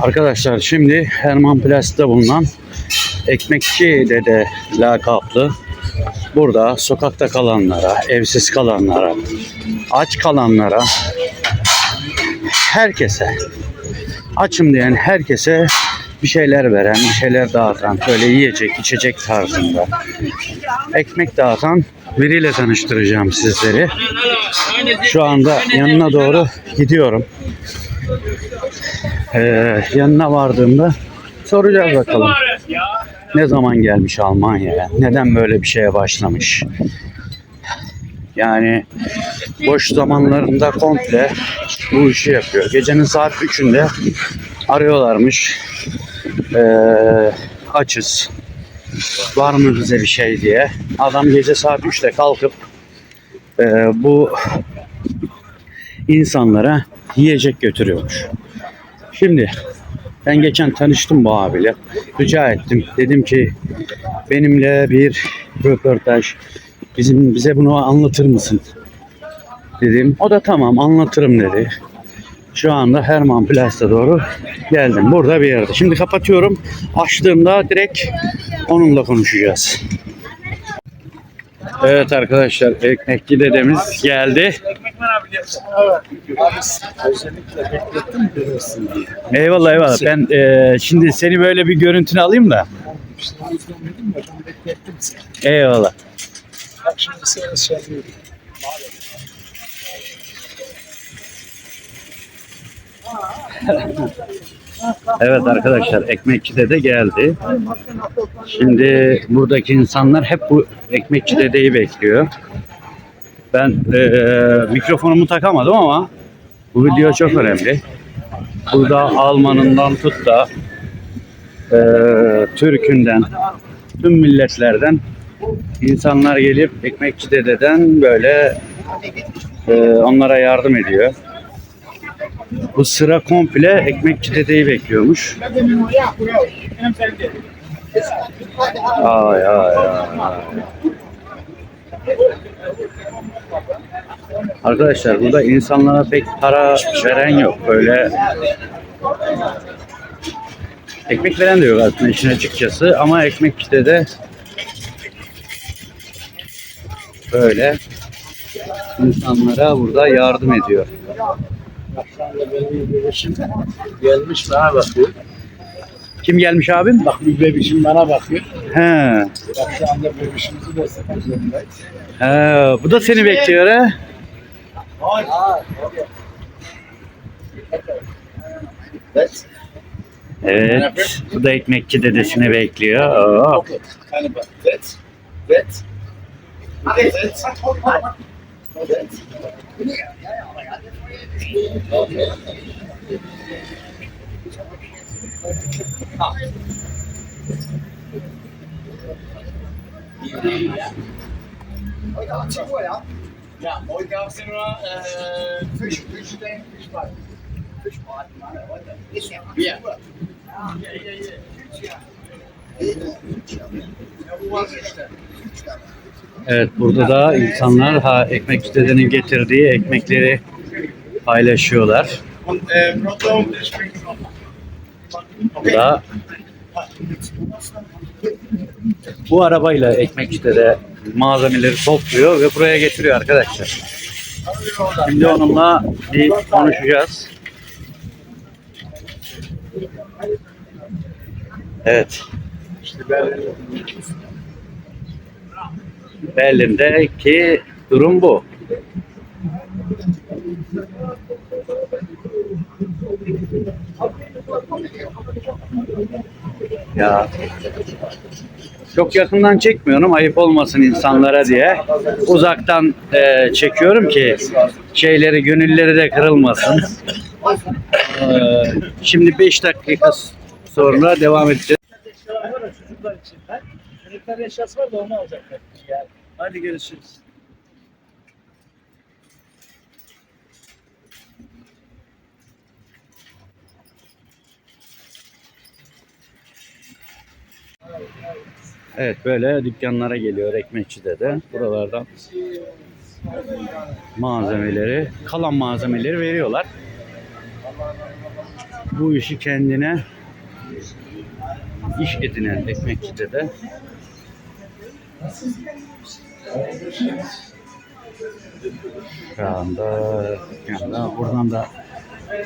Arkadaşlar şimdi Herman Plas'ta bulunan Ekmekçi Dede lakaplı burada sokakta kalanlara, evsiz kalanlara, aç kalanlara, herkese, açım diyen herkese bir şeyler veren, bir şeyler dağıtan, böyle yiyecek, içecek tarzında ekmek dağıtan biriyle tanıştıracağım sizleri. Şu anda yanına doğru gidiyorum. Ee, yanına vardığımda soracağız bakalım. Ne zaman gelmiş Almanya'ya? Neden böyle bir şeye başlamış? Yani boş zamanlarında komple bu işi yapıyor. Gecenin saat 3'ünde arıyorlarmış. Ee, açız. Var mı bize bir şey diye. Adam gece saat 3'te kalkıp e, bu insanlara yiyecek götürüyormuş. Şimdi ben geçen tanıştım bu abiyle. Rica ettim. Dedim ki benimle bir röportaj bizim bize bunu anlatır mısın? Dedim. O da tamam anlatırım dedi. Şu anda Herman Plas'a doğru geldim. Burada bir yerde. Şimdi kapatıyorum. Açtığımda direkt onunla konuşacağız. Evet arkadaşlar ekmekçi dedemiz geldi. Özellikle beklettim görürsün diye. Eyvallah eyvallah. Ben eee, şimdi seni böyle bir görüntünü alayım da. İşte o yüzden dedim ya ben beklettim seni. Eyvallah. Bak şimdi sana söylüyorum. Evet arkadaşlar ekmekçi dede geldi. Şimdi buradaki insanlar hep bu ekmekçi dedeyi bekliyor. Ben eee, mikrofonumu takamadım ama bu video çok önemli. Burada Almanından tut da eee, Türk'ünden tüm milletlerden insanlar gelip ekmekçi dededen böyle eee, onlara yardım ediyor. Bu sıra komple ekmekçi dedeyi bekliyormuş. Ay ay ay. Arkadaşlar burada insanlara pek para veren yok. Böyle ekmek veren de yok aslında işin açıkçası ama ekmekçide de böyle insanlara burada yardım ediyor. Bebişim gelmiş bana bakıyor. Kim gelmiş abim? Bak bir bebişim bana bakıyor. He. Bak şu anda bebişimizi beslemek zorundayız. He, bu da seni bekliyor ha. Evet. Evet. Bu da ekmekçi dedesini bekliyor. Oo. Bad. That. That. That. That. Ja, heute gab es ja nur äh, Fisch, Fisch, Fischbraten. Heute. Ja Ja. Ja, ja, ja. Ja? Evet burada da insanlar ha ekmekçi dedenin getirdiği ekmekleri paylaşıyorlar. Da bu arabayla ekmekçi dede malzemeleri topluyor ve buraya getiriyor arkadaşlar. Şimdi onunla bir konuşacağız. Evet. Berlin'deki durum bu. Ya çok yakından çekmiyorum ayıp olmasın insanlara diye. Uzaktan e, çekiyorum ki şeyleri gönülleri de kırılmasın. E, şimdi 5 dakika sonra devam edeceğiz. Çocuklar için ben. Çocuklar eşyası var da onu alacaklar. Hadi görüşürüz. Evet böyle dükkanlara geliyor ekmekçide de. Buralardan malzemeleri, kalan malzemeleri veriyorlar. bu işi kendine iş edinen ekmekçide de şu anda yani buradan da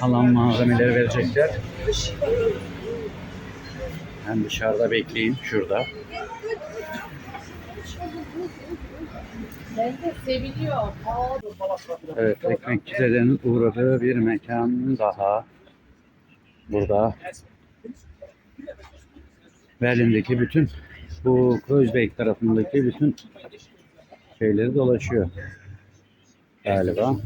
kalan malzemeleri verecekler. Ben dışarıda bekleyeyim şurada. Evet, ekmekçilerin uğradığı bir mekan daha. Burada Berlin'deki bütün bu Kreuzberg tarafındaki bütün şeyleri dolaşıyor galiba.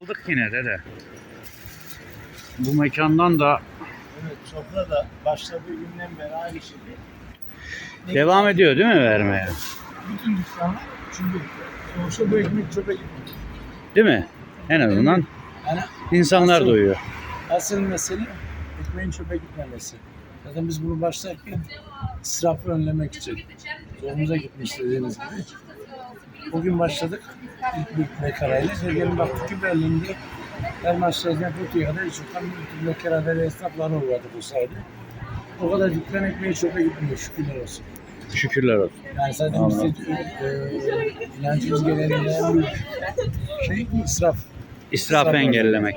Bulduk yine de de. Bu mekandan da Evet, sofra da başladığı günden beri aynı şekilde. devam ediyor değil mi vermeye? Bütün dükkanlar çünkü sonuçta bu ekmek çöpe gitmiyor. Değil mi? En azından Yani insanlar Nasıl? duyuyor. asıl mesele ekmeğin çöpe gitmemesi. Zaten biz bunu başlarken israfı önlemek için zorumuza gitmiş dediğiniz gibi. Bugün başladık ilk büyük mekarayla. Gelin baktık ki Berlin'de her maçlarına kötüye kadar hiç yukarı bütün mekarada esnaflara uğradık bu sayede. O kadar dükkan ekmeği çöpe gitmiyor şükürler olsun. Şükürler olsun. Yani zaten Anladım. bizde e, inancımız geleneğinde en büyük şey israf. İsrafı engellemek.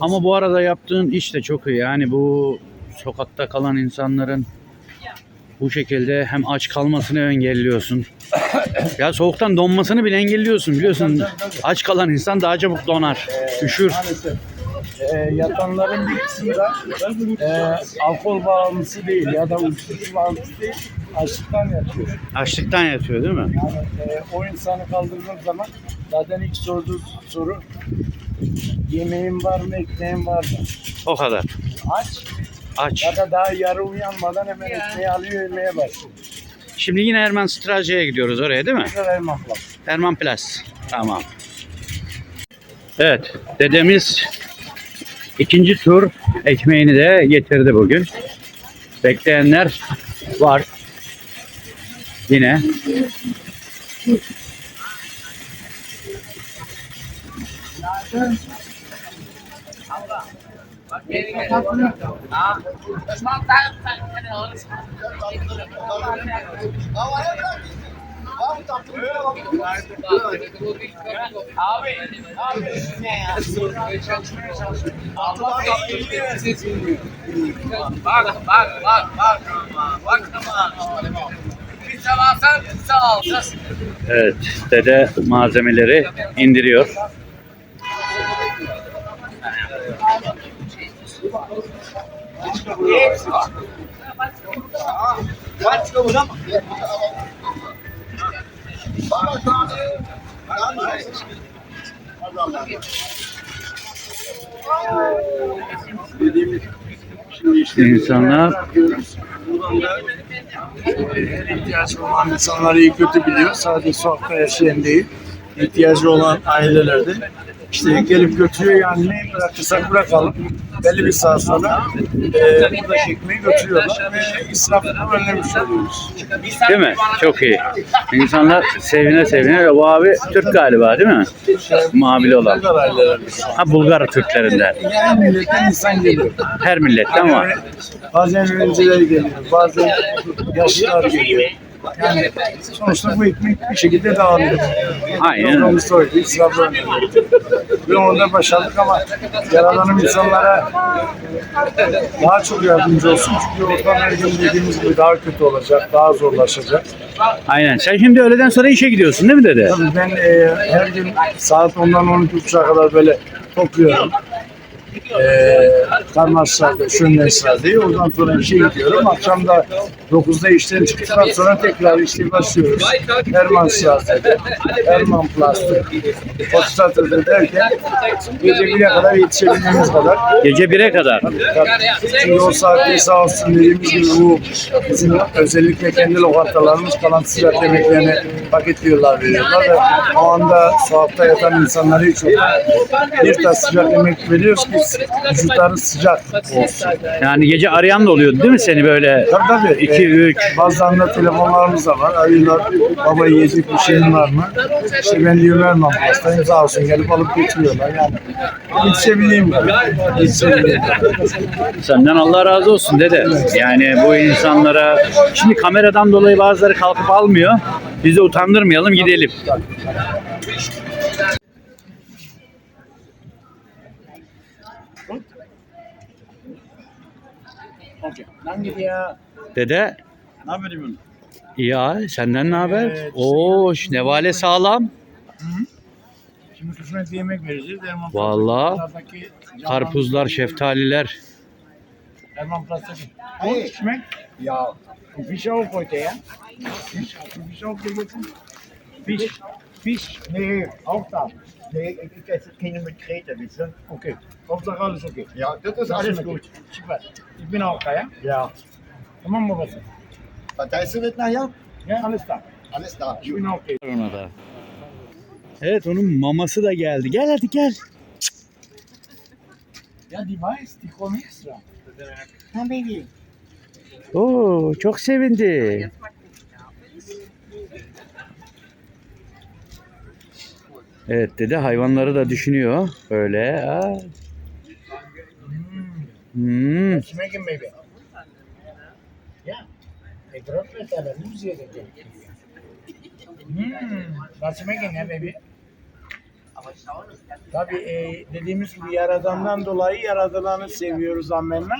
Ama bu arada yaptığın iş de çok iyi. Yani bu sokakta kalan insanların bu şekilde hem aç kalmasını engelliyorsun. ya soğuktan donmasını bile engelliyorsun biliyorsun. Aç kalan insan daha çabuk donar. Üşür. Maalesef. E, yatanların bir kısmı da e, alkol bağımlısı değil ya da uyuşturucu bağımlısı değil, açlıktan yatıyor. Açlıktan yatıyor değil mi? Yani e, o insanı kaldırdığın zaman zaten ilk sorduğu soru yemeğin var mı, ekmeğin var mı? O kadar. Aç Aç. ya da daha yarı uyanmadan hemen ekmeği alıyor yemeye başlıyor. Şimdi yine Erman Strace'ye gidiyoruz oraya değil mi? Güzel elmak var. Erman Plus. Tamam. Evet. Dedemiz ikinci tur ekmeğini de getirdi bugün. Bekleyenler var. Yine. Abi, abi. Allah Bak, bak, bak, bak. Bak ama. Bir Evet. Dede malzemeleri indiriyor. Kaç mı? İnsanlar Her ihtiyacı olan insanlar iyi kötü biliyor. Sadece sokakta yaşayan değil. İhtiyacı olan ailelerde işte gelip götürüyor yani ne bırakırsak bırakalım. Belli bir saat sonra e, buradaki ekmeği götürüyorlar ve israfını önlemiş oluyoruz. değil mi? Çok iyi. İnsanlar sevine sevine ve bu abi Türk galiba değil mi? Mavili olan. Bulgar ailelerimiz. Ha Bulgar Türklerinden. Yani milletten insan geliyor. Her milletten var. Bazen öğrenciler geliyor, bazen yaşlılar geliyor. Yani sonuçta bu ekmek bir şekilde dağılıyor. Aynen. Yolumuz oydu, israfı önlemek. Ve onda başardık ama yaralanım insanlara daha çok yardımcı olsun. Çünkü ortam her gün dediğimiz gibi daha kötü olacak, daha zorlaşacak. Aynen. Sen şimdi öğleden sonra işe gidiyorsun değil mi dede? Tabii ben e, her gün saat 10'dan 12.30'a kadar böyle topluyorum. Ee, Karmasra'da, Şönlenstra'dayı. Oradan sonra işe gidiyorum. Akşam da 9'da işten çıktıktan sonra tekrar işe başlıyoruz. Erman Siyaseti, Erman Plastik, Fotostat'ta derken gece 1'e kadar yetişebildiğimiz kadar. Gece 1'e kadar. Çünkü o saatte sağ olsun dediğimiz gibi bu bizim özellikle kendi lokantalarımız kalan sıcak yemeklerini paketliyorlar veriyorlar ve o anda soğukta yatan insanlara hiç yok. Bir tas sıcak yemek veriyoruz ki vücutları sıcak olsun. Yani gece arayan da oluyordu değil mi seni böyle? Tabii tabii. 2 Ee, 3 Bazen de telefonlarımız da var. Arıyorlar. Baba yiyecek bir şeyin var mı? İşte ben diyor vermem hastayım sağ olsun gelip alıp getiriyorlar. Yani yetişebileyim kadar. Yetişebileyim. Senden Allah razı olsun dede. Yani bu insanlara şimdi kameradan dolayı bazıları kalkıp almıyor. Biz de utandırmayalım gidelim. Lan gidiyor. Dede Ne yapıyorsun? ya senden ne haber? Evet, Oo şu nevale sağlam. Şimdi kısmet yemek vereceğiz. Erman Vallahi. Karpuzlar, şeftaliler. Erman. Schmeckt? Ja. Und Fisch auch heute, ja? Fisch, hast du Fisch auch gegessen? Fisch, Nee, auch da. nee, ik, ik esse keine mit Krete, wisst ihr? Okay, Hauptsache alles okay. Ja, das ist alles schmeckt gut. Super. Ich bin auch da, ja? Ja. Tamam mı babası? Verteilst du mit nachher? Ya, alles da. Alles da. Ich bin okay. Ona da. Evet onun maması da geldi. Gel hadi gel. Ja, die weiß, die kommen extra. Na, Baby. Oo çok sevindi. Evet dedi hayvanları da düşünüyor. Böyle. Ha. Hmm. Het. Hmm, schmecken ya baby? Tabii e, dediğimiz gibi yaradandan dolayı yaradılanı seviyoruz amenna.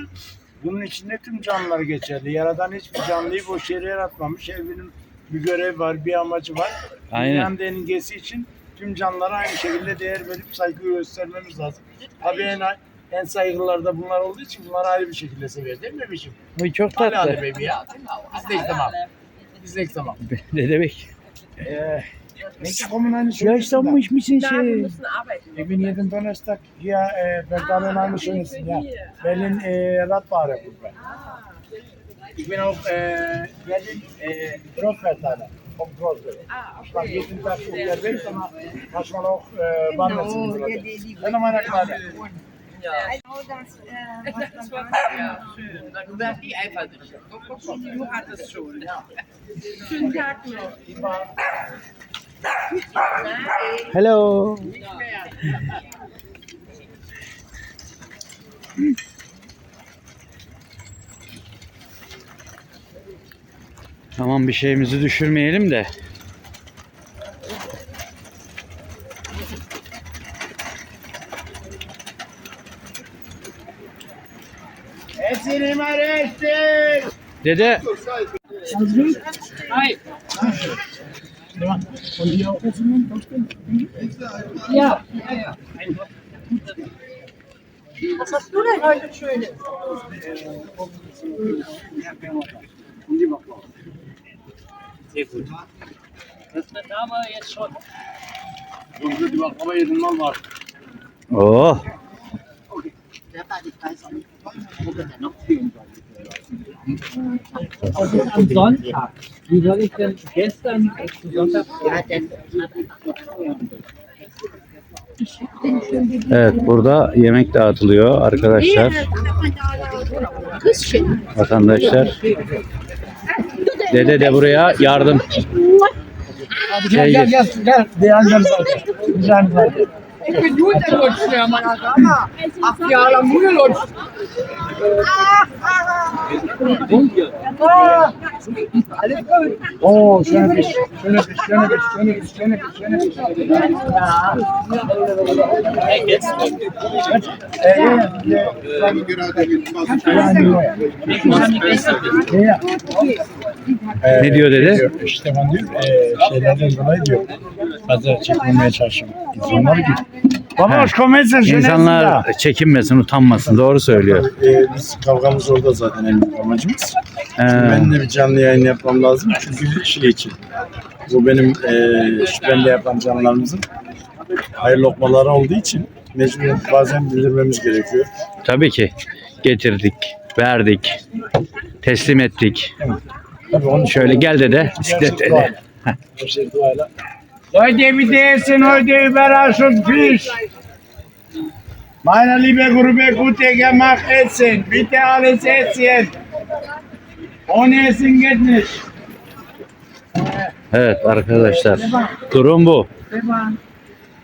Bunun içinde tüm canlılar geçerli. Yaradan hiçbir canlıyı boş yere yaratmamış. Evinin bir görevi var, bir amacı var. Aynen. Dünyanın dengesi için tüm canlılara aynı şekilde değer verip saygı göstermemiz lazım. Tabii en, en saygılılar da bunlar olduğu için bunları ayrı bir şekilde severiz değil mi bebişim? Ay çok Hadi hadi tatlı. baby ya. Biz de tamam. Biz de tamam. Ne demek? Nächste kommen eine schöne Yaşlanmış mısın şey? Ich bin jeden Donnerstag hier äh, Bergdamen eine schöne ja. Berlin äh, Radfahrergruppe. Ich bin auch äh, Berlin äh, Großverteiler vom Großteil. Ah, okay. Maar jeden Tag unterwegs, aber manchmal auch äh, wandert genau, ja, die, Dann haben wir eine Goed. Ja. Goed. äh, Goed. ja, schön. Du Goed. Du hattest schon. Ja. Schönen Tag noch. Tamam bir şeyimizi düşürmeyelim de. Dede essen? Ja. Was hast du denn heute Schönes? Sehr gut. Das wird aber jetzt schon. Yoksa bir baklava yedim mal var. Oh. Und jetzt am Sonntag. Wie soll ich denn gestern zu Sonntag? Ja, denn. Evet burada yemek dağıtılıyor arkadaşlar. Vatandaşlar. Dede de buraya yardım. Hadi gel gel gel. Gel. Beğendim zaten. Güzel zaten. Ich bin gut gelutscht, ja, meiner Dame. Acht Jahre lang nur gelutscht. Oo şöyle bir şöyle bir şöyle bir şöyle bir şöyle bir şöyle bir şöyle bir. Hey, jetzt. Ee, ya, ya. Ya. Ne diyor dede? Diyor, Stefan diyor, e, şeylerden dolayı diyor, fazla çekmemeye çalışıyorum. İnsanlar gibi. Vamos, comienza en İnsanlar çekinmesin, utanmasın. Doğru söylüyor. Ee, biz kavgamız orada zaten en büyük amacımız. Ee, Ben de bir canlı yayın yapmam lazım çünkü şey için. Bu benim e, şüphemle yapan canlılarımızın hayır lokmaları olduğu için mecbur bazen bildirmemiz gerekiyor. tabii ki getirdik, verdik, teslim ettik. Tabii onun Şöyle gel de de de. Her şey duayla. Heute bitte essen, heute Überraschung Fisch. Meine liebe Gruppe, gute gemacht essen. Bitte alles essen. Ohne Essen geht nicht. Evet arkadaşlar, durum bu.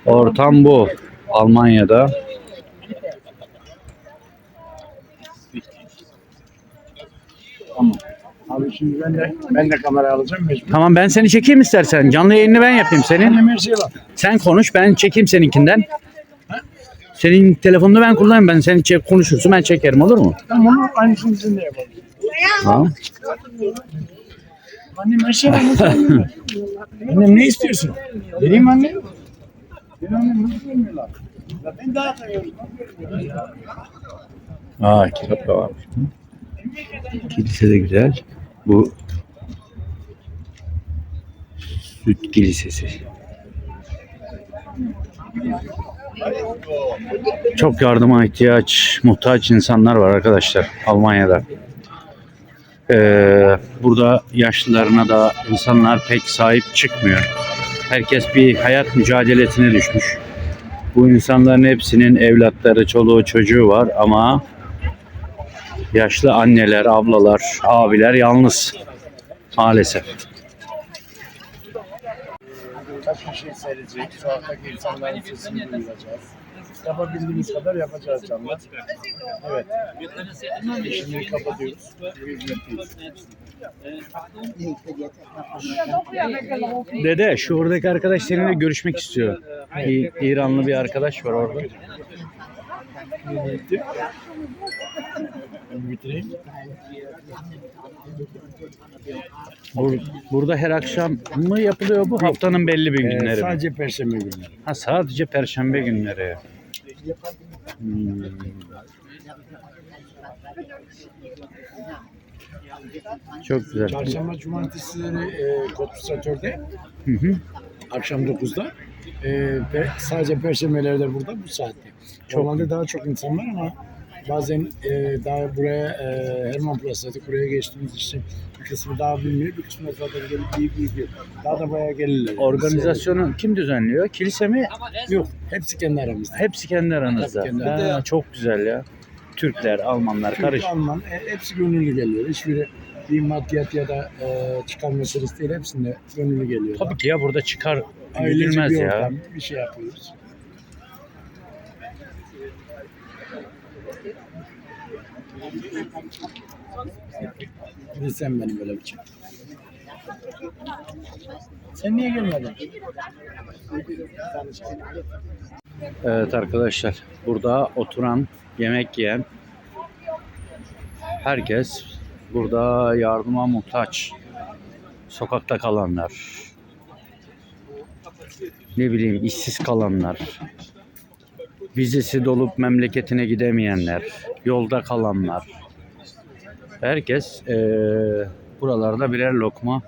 Ortam bu. Almanya'da. Abi şimdi ben de ben de kamera alacağım mecbur. Tamam ben seni çekeyim istersen. Canlı yayını ben yapayım senin. Şey var. Sen konuş ben çekeyim seninkinden. Senin telefonunu ben kullanayım. Ben seni çek, konuşursun ben çekerim olur mu? Tamam onu aynısını sizin de yapalım. Tamam. Annem her şey var. annem ne istiyorsun? Vereyim anne. Benim annem nasıl vermiyorlar? Ya ben dağıtıyorum. Aa kitap da varmış. Kilise de güzel. Bu Süt Kilisesi. Çok yardıma ihtiyaç, muhtaç insanlar var arkadaşlar Almanya'da. Ee, burada yaşlılarına da insanlar pek sahip çıkmıyor. Herkes bir hayat mücadelesine düşmüş. Bu insanların hepsinin evlatları, çoluğu, çocuğu var ama yaşlı anneler, ablalar, abiler yalnız maalesef. Kaç kişi seyredecek? Sokaktaki insanların sesini duyacağız. Yapabildiğimiz kadar yapacağız canlar. Evet. Şimdi kapatıyoruz. Dede şu oradaki arkadaş seninle görüşmek istiyor. İ- İranlı bir arkadaş var orada. Ben bitireyim. Bur- burada her akşam mı yapılıyor bu? Haftanın belli bir Ee, günleri. mi? sadece perşembe günleri. Ha sadece perşembe günleri. Hmm. Çok güzel. Çarşamba cumartesileri e, konservatörde Hı hı. akşam 9'da. E, pe- sadece perşembeleri burada bu saatte. Normalde daha çok insan var ama bazen e, daha buraya e, Herman Plasa'da buraya geçtiğimiz için bir kısmı daha bilmiyor, bir kısmı zaten gelip iyi biliyor. Daha da bayağı gelirler. Organizasyonu kim düzenliyor? Kilise mi? Yok, hepsi kendi aramızda. Hepsi kendi aranızda. Hepsi kendi. Ha, çok güzel ya. Türkler, Almanlar Türk, karış. Alman, e, hepsi gönüllü geliyor. Hiçbiri bir maddiyat ya da e, çıkar meselesi değil. Hepsinde gönüllü geliyor. Tabii ki ya burada çıkar Ailece bir ya. ortam, bir şey yapıyoruz. De sen benim böyle bir şey. Sen niye gelmedin? Evet arkadaşlar burada oturan yemek yiyen herkes burada yardıma muhtaç. Sokakta kalanlar ne bileyim işsiz kalanlar vizesi dolup memleketine gidemeyenler yolda kalanlar herkes eee, buralarda birer lokma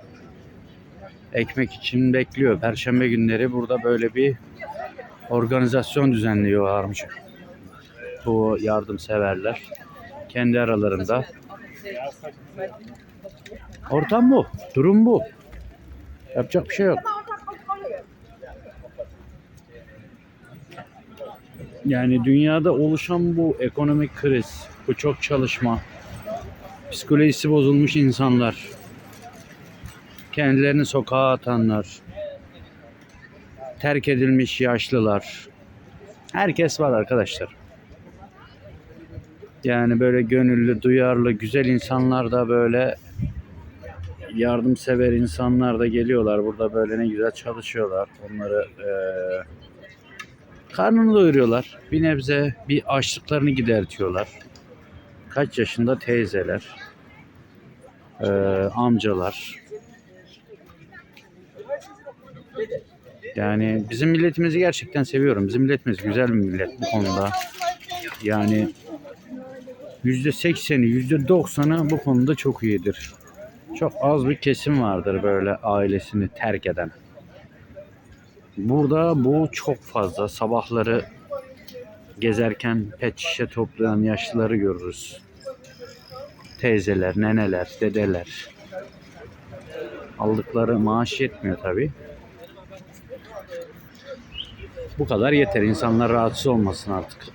ekmek için bekliyor. Perşembe günleri burada böyle bir organizasyon düzenliyorlarmış. Bu yardımseverler kendi aralarında. Ortam bu, durum bu. Yapacak bir şey yok. Yani dünyada oluşan bu ekonomik kriz, bu çok çalışma, psikolojisi bozulmuş insanlar, kendilerini sokağa atanlar, terk edilmiş yaşlılar. Herkes var arkadaşlar. Yani böyle gönüllü, duyarlı, güzel insanlar da böyle yardımsever insanlar da geliyorlar. Burada böyle ne güzel çalışıyorlar. Onları eee karnını doyuruyorlar. Bir nebze bir açlıklarını gidertiyorlar. Kaç yaşında teyzeler, eee, amcalar, Yani bizim milletimizi gerçekten seviyorum. Bizim milletimiz güzel bir millet bu konuda. Yani yüzde sekseni, yüzde doksanı bu konuda çok iyidir. Çok az bir kesim vardır böyle ailesini terk eden. Burada bu çok fazla. Sabahları gezerken pet şişe toplayan yaşlıları görürüz. Teyzeler, neneler, dedeler. Aldıkları maaş yetmiyor tabi. Bu kadar yeter. İnsanlar rahatsız olmasın artık.